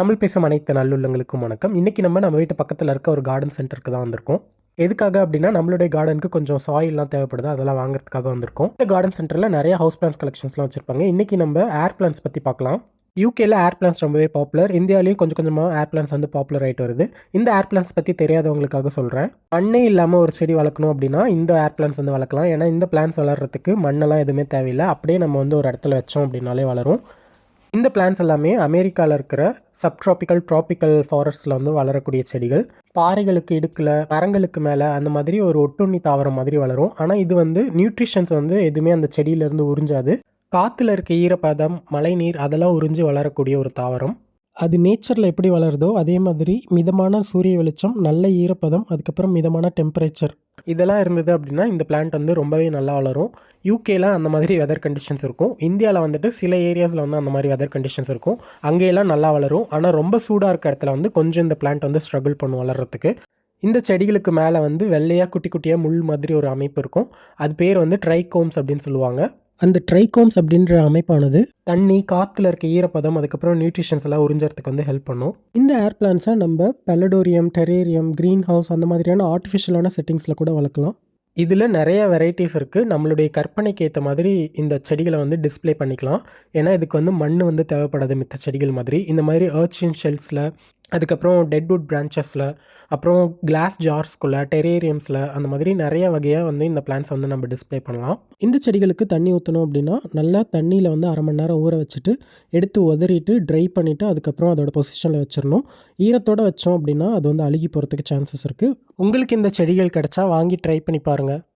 தமிழ் பேசும் அனைத்து நல்லுள்ளங்களுக்கும் வணக்கம். இன்றைக்கி நம்ம நம்ம வீட்டு பக்கத்தில் இருக்க ஒரு கார்டன் சென்டருக்கு தான் வந்திருக்கோம். எதுக்காக அப்படின்னா நம்மளுடைய கார்டனுக்கு கொஞ்சம் சாயில்லாம் தேவைப்படுது அதெல்லாம் வாங்குறதுக்காக வந்திருக்கோம். இந்த கார்டன் சென்டரில் நிறைய ஹவுஸ் பிளான்ஸ் கலெக்ஷன்ஸ்லாம் வச்சுருப்பாங்க. இன்றைக்கி நம்ம ஏர் பிளான்ஸ் பற்றி பார்க்கலாம். யூகேல ஏர் பிளான்ஸ் ரொம்பவே பாப்புலர் இந்தியாவிலையும் கொஞ்சம் கொஞ்சமாக ஏர் பிளான்ஸ் வந்து பாப்புலர் ஆகிட்டு வருது. இந்த ஏர் பிளான்ஸ் பற்றி தெரியாதவங்களுக்காக சொல்கிறேன் மண்ணே இல்லாமல் ஒரு செடி வளர்க்கணும் அப்படின்னா இந்த ஏர் பிளான்ஸ் வந்து வளர்க்கலாம். ஏன்னா இந்த பிளான்ஸ் வளர்கிறதுக்கு மண்ணெல்லாம் எதுவுமே தேவையில்லை. அப்படியே நம்ம வந்து ஒரு இடத்துல வச்சோம் அப்படின்னாலே வளரும். இந்த பிளான்ஸ் எல்லாமே அமெரிக்காவில் இருக்கிற சப்ட்ராபிக்கல் ட்ராபிக்கல் ஃபாரஸ்ட்டில் வந்து வளரக்கூடிய செடிகள். பாறைகளுக்கு இடுக்கில் மரங்களுக்கு மேலே அந்த மாதிரி ஒரு ஒட்டுண்ணி தாவரம் மாதிரி வளரும். ஆனால் இது வந்து நியூட்ரிஷன்ஸ் வந்து எதுவுமே அந்த செடியிலேருந்து உறிஞ்சாது. காற்றுல இருக்க ஈரப்பதம் மழைநீர் அதெல்லாம் உறிஞ்சி வளரக்கூடிய ஒரு தாவரம். அது நேச்சரில் எப்படி வளருதோ அதே மாதிரி மிதமான சூரிய வெளிச்சம் நல்ல ஈரப்பதம் அதுக்கப்புறம் மிதமான டெம்பரேச்சர் இதெல்லாம் இருந்தது அப்படின்னா இந்த பிளான்ட் வந்து ரொம்பவே நல்லா வளரும். யூகேல அந்த மாதிரி வெதர் கண்டிஷன்ஸ் இருக்கும். இந்தியாவில் வந்துட்டு சில ஏரியாஸில் வந்து அந்த மாதிரி வெதர் கண்டிஷன்ஸ் இருக்கும். அங்கேயெல்லாம் நல்லா வளரும். ஆனால் ரொம்ப சூடாக இருக்க இடத்துல வந்து கொஞ்சம் இந்த பிளான்ட் வந்து ஸ்ட்ரகிள் பண்ணும் வளர்கிறதுக்கு இந்த செடிகளுக்கு மேலே வந்து வெள்ளையாக குட்டி குட்டியாக முள் மாதிரி ஒரு அமைப்பு இருக்கும். அது பேர் வந்து ட்ரைகோம்ஸ் அப்படின்னு சொல்லுவாங்க. அந்த ட்ரைகோம்ஸ் அப்படின்ற அமைப்பானது தண்ணி காற்றுல இருக்க ஈரப்பதம் அதுக்கப்புறம் நியூட்ரிஷன்ஸ் எல்லாம் உறிஞ்சறதுக்கு வந்து ஹெல்ப் பண்ணும். இந்த ஏர் பிளான்ஸை நம்ம பெலடோரியம் டெரேரியம் க்ரீன் ஹவுஸ் அந்த மாதிரியான ஆர்டிஃபிஷியலான செட்டிங்ஸில் கூட வளர்க்கலாம். இதில் நிறைய வெரைட்டிஸ் இருக்குது நம்மளுடைய கற்பனைக்கு ஏற்ற மாதிரி இந்த செடிகளை வந்து டிஸ்ப்ளே பண்ணிக்கலாம். ஏன்னா இதுக்கு வந்து மண் வந்து தேவைப்படாது மித்த செடிகள் மாதிரி. இந்த மாதிரி அர்ச்சின் ஷெல்ஸில் அதுக்கப்புறம் டெட்வுட் பிரான்ச்சஸில் அப்புறம் கிளாஸ் ஜார்ஸ்குள்ளே டெரேரியம்ஸில் அந்த மாதிரி நிறைய வகையாக வந்து இந்த பிளான்ஸ் வந்து நம்ம டிஸ்ப்ளே பண்ணலாம். இந்த செடிகளுக்கு தண்ணி ஊற்றணும் அப்படின்னா நல்லா தண்ணியில் வந்து அரை மணி நேரம் ஊற வச்சுட்டு எடுத்து உதறிட்டு ட்ரை பண்ணிவிட்டு அதுக்கப்புறம் அதோட பொசிஷனில் வச்சிடணும் ஈரத்தோடு வச்சோம் அப்படின்னா அது வந்து அழுகி போகிறதுக்கு சான்சஸ் இருக்குது உங்களுக்கு இந்த செடிகள் கிடச்சா வாங்கி ட்ரை பண்ணி பாருங்கள்